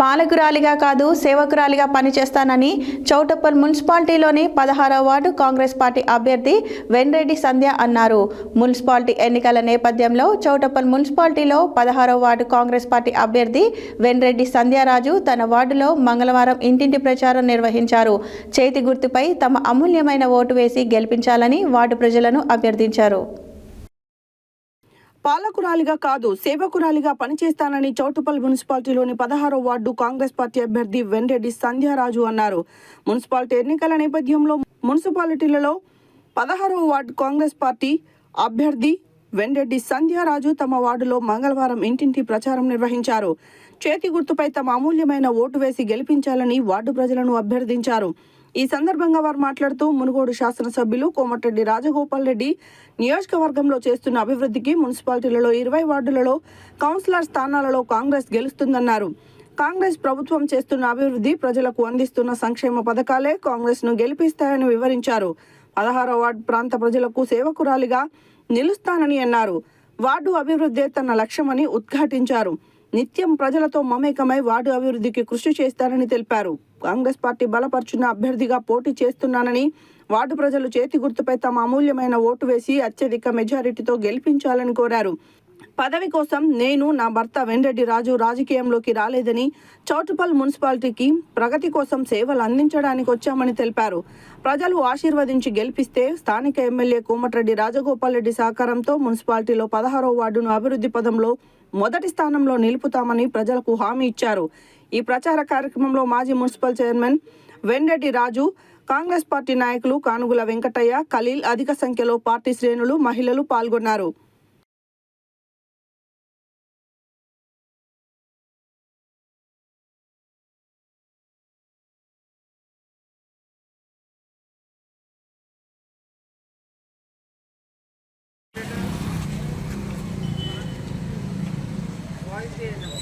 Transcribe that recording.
పాలకురాలిగా కాదు సేవకురాలిగా పనిచేస్తానని చౌటప్పల్ మున్సిపాలిటీలోని పదహారవ వార్డు కాంగ్రెస్ పార్టీ అభ్యర్థి వెన్రెడ్డి సంధ్య అన్నారు. మున్సిపాలిటీ ఎన్నికల నేపథ్యంలో చౌటప్పల్ మున్సిపాలిటీలో పదహారవ వార్డు కాంగ్రెస్ పార్టీ అభ్యర్థి వెన్రెడ్డి సంధ్యారాజు తన వార్డులో మంగళవారం ఇంటింటి ప్రచారం నిర్వహించారు. చేతి గుర్తుపై తమ అమూల్యమైన ఓటు వేసి గెలిపించాలని వార్డు ప్రజలను అభ్యర్థించారు. పాలకురాలిగా కాదు సేవకురాలిగా పనిచేస్తానని చౌటుపల్ మున్సిపాలిటీలోని పదహారో వార్డు కాంగ్రెస్ పార్టీ అభ్యర్థి వెంరెడ్డి సంధ్యారాజు అన్నారు. మున్సిపాలిటీ ఎన్నికల నేపథ్యంలో మున్సిపాలిటీలలో పదహారవ వార్డు కాంగ్రెస్ పార్టీ అభ్యర్థి వెంరెడ్డి సంధ్యారాజు తమ వార్డులో మంగళవారం ఇంటింటి ప్రచారం నిర్వహించారు. చేతి గుర్తుపై తమ అమూల్యమైన ఓటు వేసి గెలిపించాలని వార్డు ప్రజలను అభ్యర్థించారు. ఈ సందర్భంగా వారు మాట్లాడుతూ మునుగోడు శాసనసభ్యులు కోమటిరెడ్డి రాజగోపాల్ రెడ్డి నియోజకవర్గంలో చేస్తున్న అభివృద్ధికి మున్సిపాలిటీలలో ఇరవై వార్డులలో కౌన్సిలర్ స్థానాలలో కాంగ్రెస్ గెలుస్తుందన్నారు. కాంగ్రెస్ ప్రభుత్వం చేస్తున్న అభివృద్ధి ప్రజలకు అందిస్తున్న సంక్షేమ పథకాలే కాంగ్రెస్ను గెలిపిస్తాయని వివరించారు. పదహారో వార్డు ప్రాంత ప్రజలకు సేవకురాలిగా నిలుస్తానని అన్నారు. వార్డు అభివృద్ధే తన లక్ష్యమని ఉద్ఘాటించారు. నిత్యం ప్రజలతో మమేకమై వార్డు అభివృద్ధికి కృషి చేస్తారని తెలిపారు. కాంగ్రెస్ పార్టీ బలపరుచున్న అభ్యర్థిగా పోటీ చేస్తున్నానని వార్డు ప్రజలు చేతి గుర్తుపై తమ అమూల్యమైన ఓటు వేసి అత్యధిక మెజారిటీతో గెలిపించాలని కోరారు. పదవి కోసం నేను నా భర్త వెంరెడ్డి రాజు రాజకీయంలోకి రాలేదని చౌటుపల్ మున్సిపాలిటీకి ప్రగతి కోసం సేవలు అందించడానికి వచ్చామని తెలిపారు. ప్రజలు ఆశీర్వదించి గెలిపిస్తే స్థానిక ఎమ్మెల్యే కోమటిరెడ్డి రాజగోపాల్ రెడ్డి సహకారంతో మున్సిపాలిటీలో పదహారో వార్డును అభివృద్ధి పదంలో మొదటి స్థానంలో నిలుపుతామని ప్రజలకు హామీ ఇచ్చారు. ఈ ప్రచార కార్యక్రమంలో మాజీ municipal chairman Vendati Raju Congress party నాయకులు కానుగుల వెంకటయ్య ఖలీల్ అధిక సంఖ్యలో పార్టీ శ్రేణులు మహిళలు పాల్గొన్నారు. ചെയ്യണം